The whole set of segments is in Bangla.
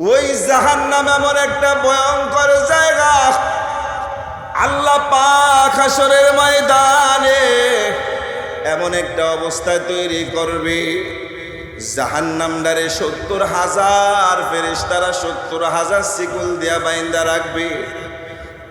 ওই জাহান্নাম এমন একটা ভয়ঙ্কর জায়গা। আল্লাহ পাক ময়দানে এমন একটা অবস্থা তৈরি করবে। জাহান জাহান্নামদারে সত্তর হাজার ফেরেশতারা সত্তর হাজার শিকল দিয়া বাইন্দা রাখবে।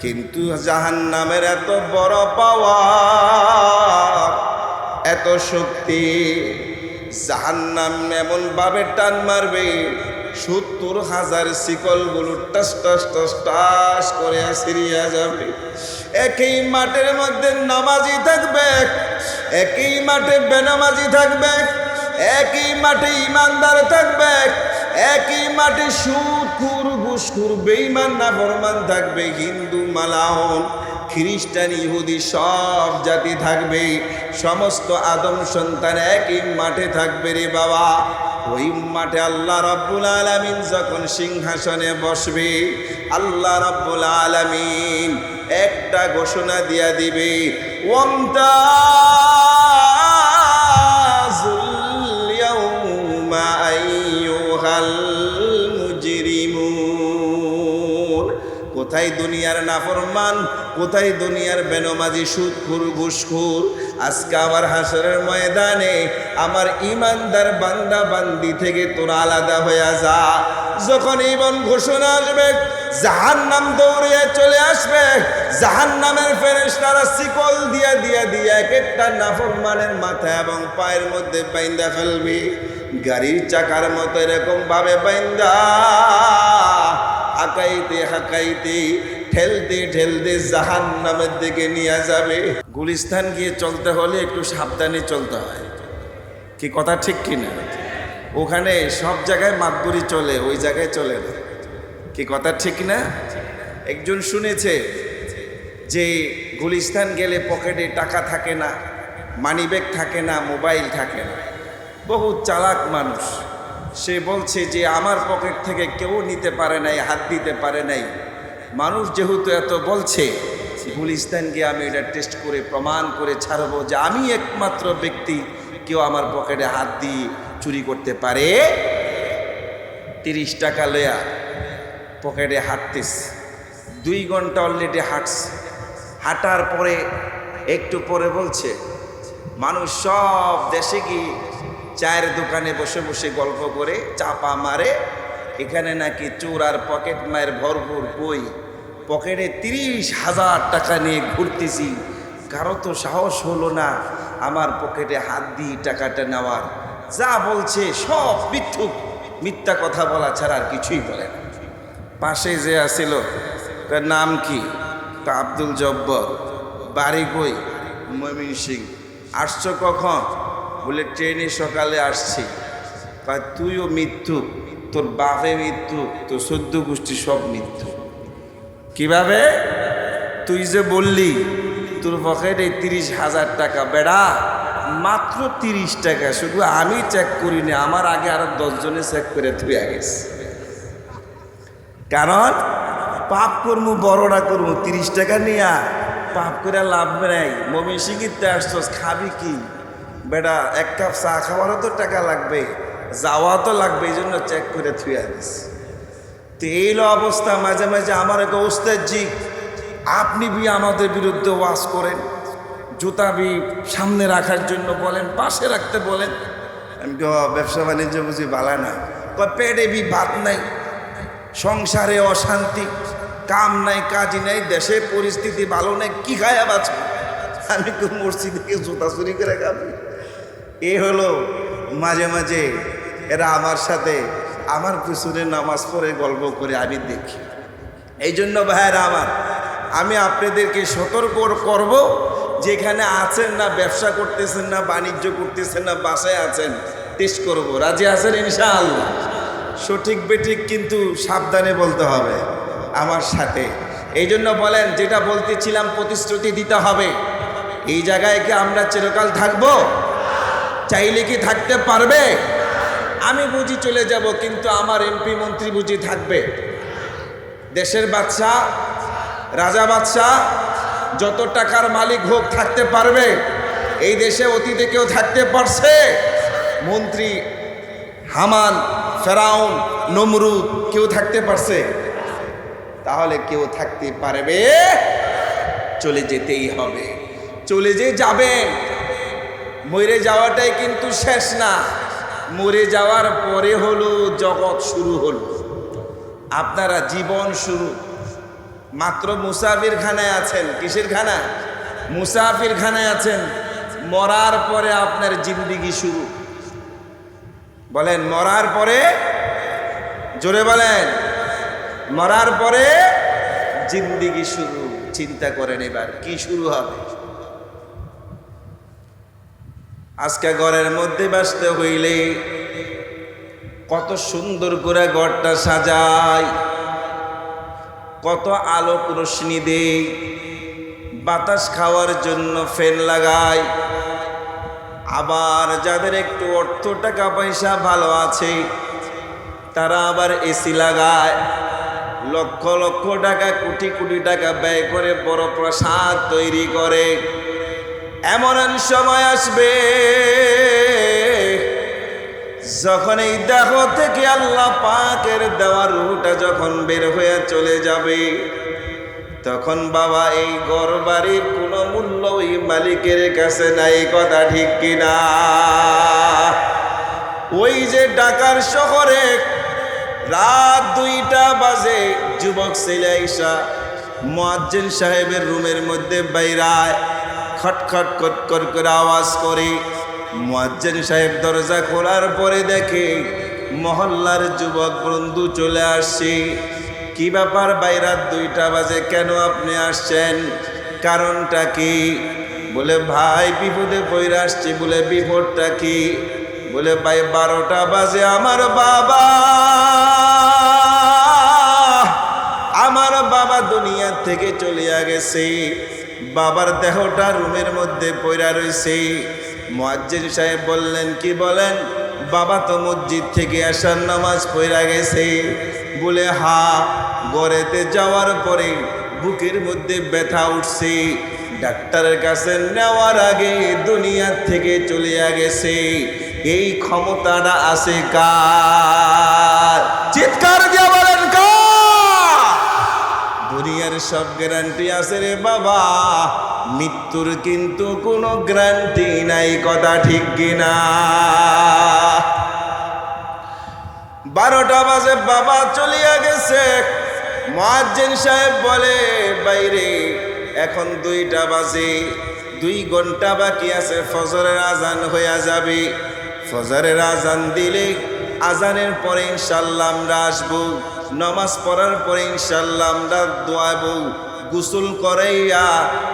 কিন্তু জাহান্নামের এত বড় পাওয়া এত শক্তি, জাহান্নাম এমন ভাবে টান মারবে সত্তর হাজার শিকলগুলো টাস টাস টাস টাস করে সিরিয়া যাবে। একই মাঠের মধ্যে নামাজি থাকবে, একই মাঠে বেনামাজি থাকবে, একই মাঠে ইমানদার থাকবে, একই মাঠে সুদখুর ঘুষখুর বেইমান না বরমান থাকবে, হিন্দু মালাহন খ্রিস্টান, ইহুদি সব জাতি থাকবে। সমস্ত আদম সন্তান একই মাঠে থাকবে রে বাবা। ওই মাঠে আল্লাহ রব্বুল আলমিন যখন সিংহাসনে বসবে, আল্লাহ রব্বুল আলমিন একটা ঘোষণা দিয়া দিবে ওমতাজুল দুনিয়ার নাফরমান, কোথায় দুনিয়ার বেনমাজি সুদখুর ঘুষখুর? আজকে আমার হাসরের ময়দানে আমার ইমানদার বান্দা বান্দি থেকে তোরা আলাদা হয়ে যা। যখন ইমন ঘোষণা আসবে জাহান নাম দৌড়িয়ে চলে আসবে। জাহান নামের ফেরেস্তারা শিকল দিয়া দিয়া দিয়া এক একটা নাফরমানের মাথা এবং পায়ের মধ্যে বাইন্দা ফেলবে। গাড়ির চাকার মতো এরকম ভাবে বাইন্দা। হাকাইতে হাকাইতে ঠেলতে ঠেলতে জাহান নামের দিকে নিয়ে যাবে। গুলিস্তান গিয়ে চলতে হলে একটু সাবধানে চলতে হয়। কি কথা ঠিক কিনা ওখানে সব জায়গায় মাতবুরি চলে, ওই জায়গায় চলে না। কি কথা ঠিক না? একজন শুনেছে যে গুলিস্তান গেলে পকেটে টাকা থাকে না মানিব্যাগ থাকে না মোবাইল থাকে না। বহু চালাক মানুষ। সে বলছে যে আমার পকেট থেকে কেউ নিতে পারে নাই, হাত দিতে পারে নাই। মানুষ যেহেতু এত বলছে, গুলিস্তান গিয়ে আমি এটা টেস্ট করে প্রমাণ করে ছাড়বো যে আমি একমাত্র ব্যক্তি, কেউ আমার পকেটে হাত দিয়ে চুরি করতে পারে। তিরিশ টাকা লয়া পকেটে হাঁটতিস। দুই ঘণ্টা অলরেডি হাঁটছে হাঁটার পরে, একটু পরে বলছে, মানুষ সব দেশে গিয়ে চায়ের দোকানে বসে বসে গল্প করে চাপা মারে। এখানে নাকি চোর আর পকেট মায়ের ভরপুর বই। পকেটে তিরিশ হাজার টাকা নিয়ে ঘুরতেছি। কারও তো সাহস হলো না আমার পকেটে হাত দিয়ে টাকাটা নেওয়ার। যা বলছে সব মিথ্যুক। মিথ্যা কথা বলা ছাড়া আর কিছুই বলে না। পাশে যে আসিল তার নাম কি? তা আব্দুল জব্বর। বাড়ি কই? মমিন সিং আসছো কখন? বলে, ট্রেনে সকালে আসছি। কয়, তুইও মৃত্যু, তোর বাপে মৃত্যু, তোর সদ্য গোষ্ঠী সব মৃত্যু। কীভাবে? তুই যে বললি, তোর পকেটে তিরিশ হাজার টাকা, বেড়া, মাত্র তিরিশ টাকা, শুধু আমি চেক করিনি, আমার আগে আরও দশজনে চেক করে তুই গেছে। কারণ, পাপ করব বড়টা করব তিরিশ টাকা নিয়া পাপ করে লাভ নাই। মমি সিঙ্গিতে আসছস, খাবি কি? বেটা, এক কাপ চা খাওয়ারও তো টাকা লাগবে, যাওয়া তো লাগবে, এই জন্য চেক করে থুয়ে দিস তো অবস্থা, মাঝে মাঝে আমার এক ওস্তাদ জি, আপনি বি আমাদের বিরুদ্ধে ওয়াজ করেন, জুতা বি সামনে রাখার জন্য বলেন, পাশে রাখতে বলেন। আমি ব্যবসা বাণিজ্য বুঝি ভালো না। পেটে বি ভাত নাই, সংসারে অশান্তি, কাম নাই, কাজই নাই, দেশে পরিস্থিতি ভালো নেই, কি খায়া বাঁচব? আমি তো মসজিদে জুতা চুরি করে খাবি? এ হলো মাঝে মাঝে এরা আমার সাথে আমার পিছনে নামাজ পড়ে গল্প করে, আমি দেখি। এই জন্য ভাইয়েরা আমার, আমি আপনাদেরকে সতর্ক করব, যেখানে আছেন না, ব্যবসা করতেছেন না, বাণিজ্য করতেছেন না, বাসায় আছেন, টেস্ট করব। রাজি আছেন ইনশাআল্লাহ? সঠিক বেঠিক কিন্তু সাবধানে বলতে হবে আমার সাথে। এই জন্য বলেন, যেটা বলতেছিলাম প্রতিশ্রুতি দিতে হবে। এই জায়গায় কি আমরা চিরকাল থাকব? চাইলে কি থাকতে পারবে? আমি বুঝি চলে যাব, কিন্তু আমার এমপি মন্ত্রী বুঝি থাকবে। দেশের বাদশাহ, রাজা বাদশাহ, যত টাকার মালিক হোক থাকতে পারবে। এই দেশে অতীতে কেউ থাকতে পারছে? মন্ত্রী হামান, ফেরাউন, নমরুদ কেউ থাকতে পারছে? তাহলে কেউ থাকতে পারবে? চলে যেতেই হবে। চলে যে যাবেন। মরে যাওয়াটাই কিন্তু শেষ না। মরে যাওয়ার পরে হলো জগৎ শুরু হলো। আপনারা জীবন শুরু। মাত্র মুসাফির খানায় আছেন। কিসের খানা মুসাফির খানায় আছেন। মরার পরে আপনার জিন্দিগি শুরু। বলেন, মরার পরে? জোরে বলেন। মরার পরে জিন্দিগি শুরু। চিন্তা করেন এবার, কি শুরু হবে? আজকে ঘরের মধ্যে বাসতে হইলে কত সুন্দর করে ঘরটা সাজায় কত আলোক রোশনি দেই, বাতাস খাওয়ার জন্য ফ্যান লাগায় আবার যাদের একটু অর্থ টাকা পয়সা ভালো আছে, তারা আবার এসি লাগায়। লক্ষ লক্ষ টাকা, কোটি কোটি টাকা ব্যয় করে বড় প্রসাদ তৈরি করে। এমন সময় আসবে যখন এই দেহ থেকে আল্লাহ পাকের দেওয়ার রুটা যখন বের হয়ে চলে যাবে, তখন বাবা এই ঘর বাড়ির কোনো মূল্য ওই মালিকের কাছে নাই কথা ঠিক কিনা? ওই যে ঢাকার শহরে রাত দুইটা বাজে, যুবক ছেলে আইসা মুয়াজ্জিন সাহেবের রুমের মধ্যে বাইরায় খটখট খট কর করে আওয়াজ করে। মুয়াজ্জিন সাহেব দরজা খোলার পরে দেখে মহল্লার যুবক বন্ধু চলে আসছে। কি ব্যাপার বাইরাত দুইটা বাজে, কেন আপনি আসছেন? কারণটা কি? বলে, ভাই, বিপদে পড়ে আসছি। বলে, বিপদটা কি? বলে, ভাই, বারোটা বাজে, আমার বাবা আমার বাবা দুনিয়া থেকে চলিয়া গেছে। বাবার দেহটা রুমের মধ্যে পড়া রয়েছে মুয়াজ্জিন সাহেব বললেন, কি বলেন? বাবা তো মসজিদ থেকে আসার নামাজ পড়া গেছে। বলে, হা, গড়েতে যাওয়ার পরে বুকের মধ্যে ব্যথা উঠছে। ডাক্তারের কাছে নেওয়ার আগে দুনিয়ার থেকে চলিয়া গেছে। এই ক্ষমতাটা আছে কার চিৎকার দিয়ে বলেন কার দুনিয়ার সব গ্যারান্টি আছে রে বাবা। মৃত্যুর কিন্তু কোনো গ্যারান্টি নাই, কথা ঠিক কিনা? বারোটা বাজে, বাবা চলিয়া গেছে। মুয়াজ্জিন সাহেব বলে, বাইরে, এখন দুইটা বাজে, দুই ঘণ্টা বাকি আছে, ফজরের আজান হইয়া যাবে। ফজরের আজান দিলে আজানের পরে ইনশাল্লাহ আমরা আসব। নমাজ পড়ার পরে ইনশাল্লাহ আমরা দোয়া বউ গোসল করাইয়া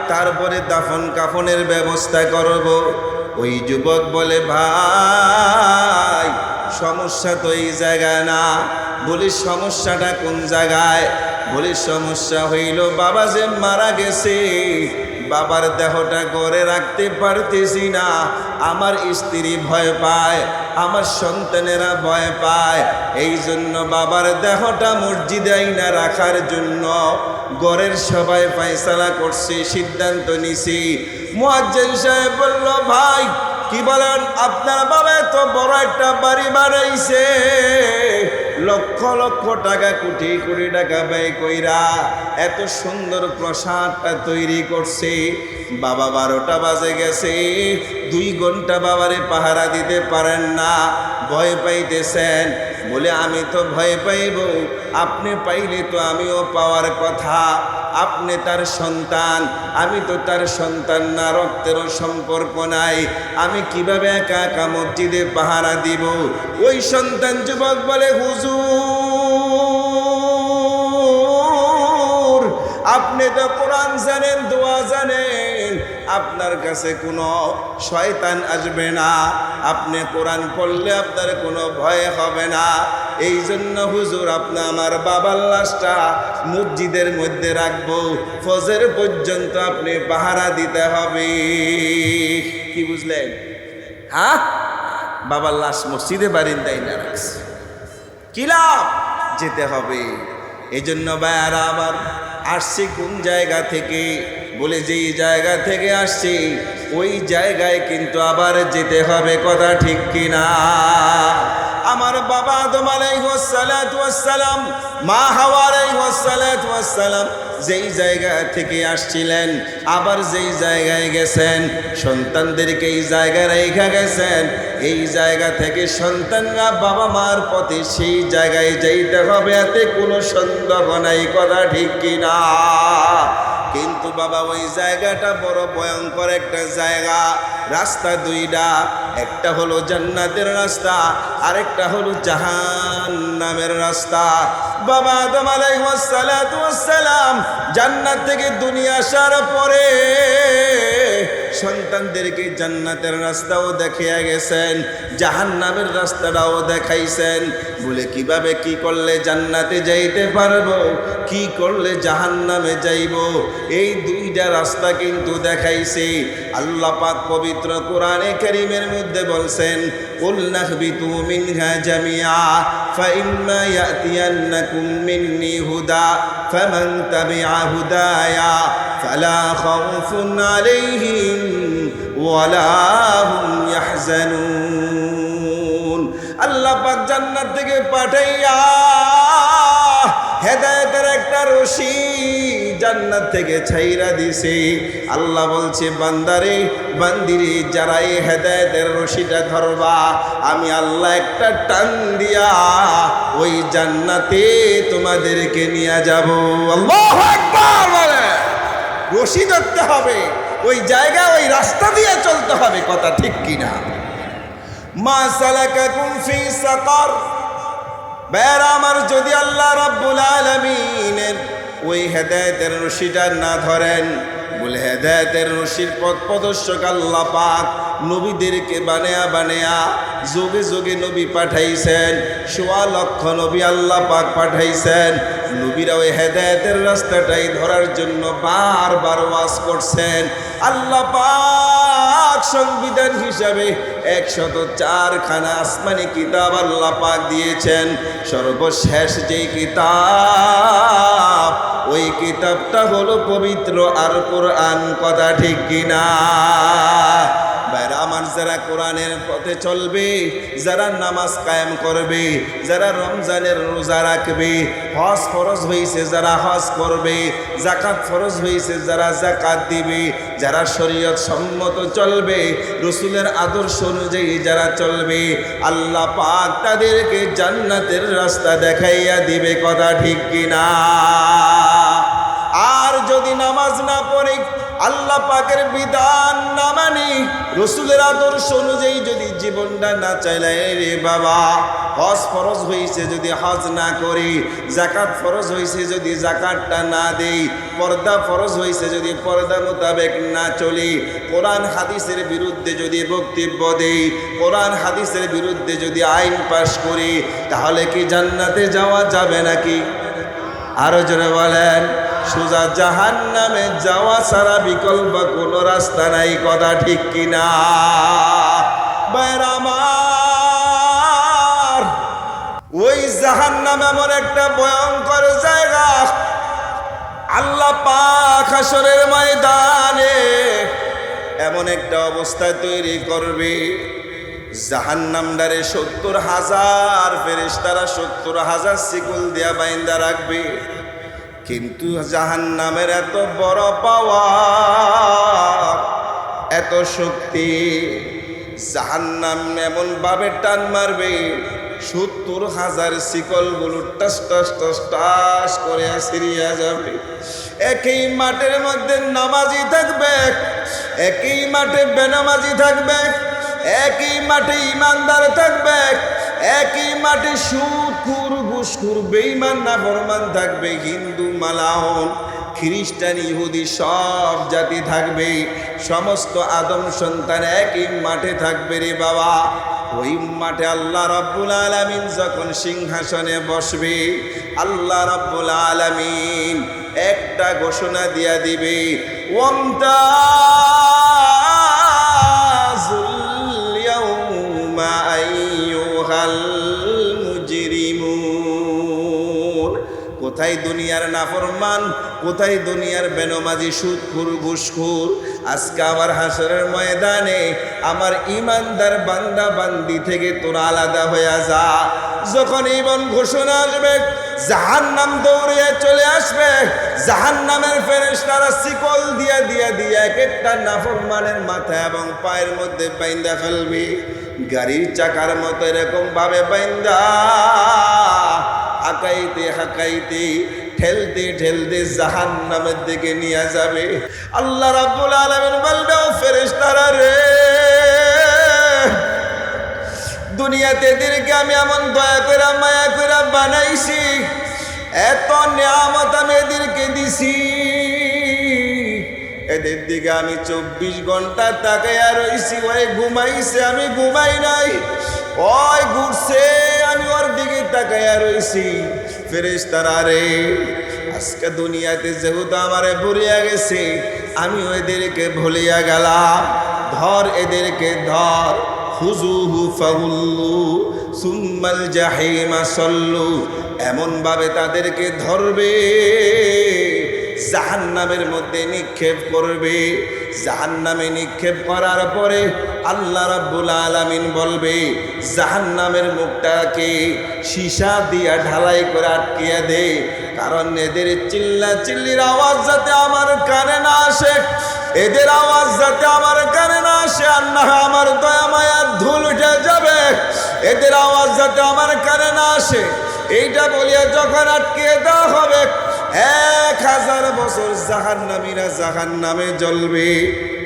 তারপরে দাফন কাফনের ব্যবস্থা করব। ওই যুবক বলে, ভাই, সমস্যা তো এই জায়গায় না। বলি, সমস্যাটা কোন জায়গায়? বলি সমস্যা হইল, বাবা যে মারা গেছে। বাবার দেহটা গড়ে রাখতে পারতেছি না। আমার স্ত্রী ভয় পায়, আমার সন্তানেরা ভয় পায়। এই জন্য বাবার দেহটা মসজিদে আইনা রাখার জন্য গড়ের সবাই ফাইসালা করছে, সিদ্ধান্ত নিছি। মুয়াজ্জিন সাহেব বলল, ভাই, কি বলেন? আপনার বাবা এত বড় একটা বাড়ি বানাইছে। লক্ষ লক্ষ টাকা, কোটি কোটি টাকা ব্যয় কইরা এত সুন্দর প্রসাদটা তৈরি করছে। বাবা বারোটা বাজে গেছে, দুই ঘণ্টা বাবারে পাহারা দিতে পারেন না, ভয় পাইতেছেন। বলে, আমি তো ভয় পাইব, আপনি পাইলে তো আমিও পাওয়ার কথা। আপনি তার সন্তান, আমি তো তার সন্তান না, রক্তেরও সম্পর্ক নাই। আমি কীভাবে একা একা মসজিদে পাহারা দিব? ওই সন্তান যুবক বলে, হুজুর, আপনি তো কোরআন জানেন, দোয়া জানেন। আপনার কাছে কোনো শয়তান আসবে না। আপনি কোরআন পড়লে আপনার কোনো ভয় হবে না। এই জন্য হুজুর আপনি আমার বাবার লাশটা মসজিদের মধ্যে রাখব। ফজের পর্যন্ত আপনি পাহারা দিতে হবে। কি বুঝলেন? হ্যাঁ? বাবার লাশ মসজিদে বারিন্দায় না রাখছে। কি লাভ? যেতে হবে। এই জন্য ভাইয়ারা আবার আসছি কোন জায়গা থেকে? বলে যেই জায়গা থেকে আসছি, ওই জায়গায় কিন্তু আবার যেতে হবে, কথা ঠিক কিনা? আমার বাবা আদম আলাইহাসালাম মা হাওয়া আলাইহাসালাম যেই জায়গা থেকে আসছিলেন, আবার যেই জায়গায় গেছেন, সন্তানদেরকে এই জায়গায় রেখা গেছেন, এই জায়গা থেকে সন্তানরা বাবা মার পথে সেই জায়গায় যাইতে হবে, এতে কোনো সন্দেহ নাই, কথা ঠিক কিনা? কিন্তু বাবা, ওই জায়গাটা বড় ভয়ঙ্কর একটা জায়গা। রাস্তা দুইটা, একটা হলো জান্নাতের রাস্তা, আরেকটা হলো জাহান নামের রাস্তা। বাবা আদম আলাইসালাম জান্নাত থেকে দুনিয়া আসার পরে সন্তানদেরকে জান্নাতের রাস্তাও দেখিয়া গেছেন জাহান নামের রাস্তাটাও দেখাইছেন বলে কিভাবে কি করলে জান্নাতে যাইতে পারবো কি করলে জাহান নামে যাইব এই দুইটা রাস্তা কিন্তু দেখাইছে আল্লাহ পাক পবিত্র কোরআনে করিমের মধ্যে বলছেন قل نهبطوا منها جميعا فإما يأتينكم مني هدى فمن تبع هدايا فلا خوف عليهم ولا هم يحزنون আল্লাহ পাক জান্নাত থেকে পাঠাইয়া হেদায়েতের একটা রশি জান্নাত থেকে ছাইরা দিছে আল্লাহ বলছে বান্দারে বান্দিরে যারা এই হেদায়েতের রশিটা ধরবা আমি আল্লাহ একটা টান দিয়া ওই জান্নাতে তোমাদেরকে নিয়ে যাব আল্লাহ একবার বলে রশি ধরতে হবে। ওই জায়গা, ওই রাস্তা দিয়ে চলতে হবে, কথা ঠিক কিনা? মা সালাকাকুম ফি সাকার। বের আমার, যদি আল্লাহ রাব্বুল আলামিনের ওই হেদায়েতের রশিটা না ধরেন, বলে হেদায়েতের রশির পথ প্রদর্শক আল্লাহ পাক নবীদেরকে বানেয়া বানেয়া যোগে যোগে নবী পাঠাইছেন, সোয়া লক্ষ নবী আল্লাহ পাক পাঠাইছেন নবীরা ওই হেদায়েতের রাস্তাটাই ধরার জন্য বারবার ওয়াজ করছেন। আল্লাহ পাক সংবিধান হিসাবে একশত চারখানা আসমানি কিতাব আল্লাহ পাক দিয়েছেন। সর্বশেষ যেই কিতাব, ওই কিতাবটা হলো পবিত্র আর কোরআন, কথা ঠিক কিনা? আমার যারা কোরআনের পথে চলবে, যারা নামাজ কায়েম করবে, যারা রমজানের রোজা রাখবে, হজ ফরজ হয়েছে যারা হজ করবে জাকাত ফরজ হয়েছে যারা জাকাত দিবে, যারা শরীয়ত সম্মত চলবে, রসুলের আদর্শ অনুযায়ী যারা চলবে, আল্লাহ পাক তাদেরকে জান্নাতের রাস্তা দেখাইয়া দিবে, কথা ঠিক কিনা? আর যদি নামাজ না পড়ে আল্লাহ পাকের বিধান না মানি, রসুলের আদর্শ অনুযায়ী যদি জীবনটা না চাইলে রে বাবা, হজ ফরজ হয়েছে যদি হজ না করি জাকাত ফরজ হয়েছে যদি জাকাতটা না দেই, পর্দা ফরজ হয়েছে যদি পর্দা মোতাবেক না চলি, কোরআন হাদিসের বিরুদ্ধে যদি বক্তব্য দেই, কোরআন হাদিসের বিরুদ্ধে যদি আইন পাশ করি, তাহলে কি জান্নাতে যাওয়া যাবে নাকি? আরও জোরে বলেন। সোজা জাহান নামে যাওয়া ছাড়া বিকল্প কোনো রাস্তা নাই, কথা ঠিক কিনা? আমার, ওই জাহান নাম এমন একটা ভয়ঙ্কর জায়গা। আল্লাহ পাক ময়দানে এমন একটা অবস্থা তৈরি করবে। জাহান নামদারে সত্তর হাজার ফেরেশতারা সত্তর হাজার শিকল দিয়া বাইন্দা রাখবে। কিন্তু জাহান নামের এত বড় পাওয়া এত শক্তি জাহান নাম এমন ভাবে টান মারবে, সত্তর হাজার শিকলগুলো টাস টাস টাস টাস করে সিরিয়া যাবে। একই মাঠের মধ্যে নামাজি থাকবে, একই মাঠে বেনামাজি থাকবে, একই মাঠে ইমানদার থাকবে, একই মাঠে সুদখুর ঘুষখুর বেইমান না বরমান থাকবে, হিন্দু মালাহন খ্রিস্টান, ইহুদি, সব জাতি থাকবে। সমস্ত আদম সন্তান একই মাঠে থাকবে রে বাবা। ওই মাঠে আল্লাহ রব্বুল আলমিন যখন সিংহাসনে বসবে, আল্লাহ রব্বুল আলমিন একটা ঘোষণা দিয়া দিবে ওমতা কোথায় দুনিয়ার নাফরমান, কোথায় দুনিয়ার বেনমাজি সুদখুর ঘুষখুর আজকে আমার হাসরের ময়দানে আমার ইমানদার বান্দা বান্দি থেকে তোরা আলাদা হয়ে যা। যখন ইমন ঘোষণা আসবে, জাহান্নাম দৌড়িয়ে চলে আসবে। জাহান জাহান্নামের ফেরেশতারা শিকল দিয়া দিয়া দিয়া এক একটা নাফরমানের মাথা এবং পায়ের মধ্যে বাইন্দা ফেলবে। গাড়ির চাকার মতো এরকম ভাবে বাইন্দা। হাকাইতে হাকাইতে ঠেলতে ঠেলতে জাহান নামের দিকে নিয়ে যাবে। আল্লাহ রাব্বুল আলামিন বলবে, ও ফেরেশতারা রে, দুনিয়াতে এদেরকে আমি এমন দয়া করে, মায়া করে বানাইছি, এত নিয়ামত আমি এদেরকে দিছি। এদের দিকে আমি চব্বিশ ঘণ্টা তাকাইয়া রইছি, ওই ঘুমাইছে, আমি ঘুমাই নাই, ওই ঘুরছে। ওর দিকে তাকাইয়া রইছি। ফেরেস তারা রে আজকে দুনিয়াতে যেহেতু আমারে ভুলিয়া গেছে আমি ওদেরকে ভুলিয়া গেলাম। ধর এদেরকে, ধর। হুজুহু ফাহুল্লু, সুম্মাল জাহিমা সল্লু, এমনভাবে তাদেরকে ধরবে, জাহান্নামের মধ্যে নিক্ষেপ করবে। জাহান্নামে নিক্ষেপ করার পরে আল্লাহ রাব্বুল আলামিন বলবে, জাহান্নামের মুখটাকে সীসা দিয়া ঢালাই করে আটকিয়ে দে, কারণ এদের চিল্লা চিল্লির আওয়াজ যাতে আমার কানে না আসে, এদের আওয়াজ যাতে আমার কানে না আসে না আমার দয়া মায়ার ধুল উঠে যাবে, এদের আওয়াজ যাতে আমার কানে না আসে। এইটা বলিয়া যখন আটকে দেওয়া হবে এক হাজার বছর জাহান নামীরা জাহান নামে জ্বলবে।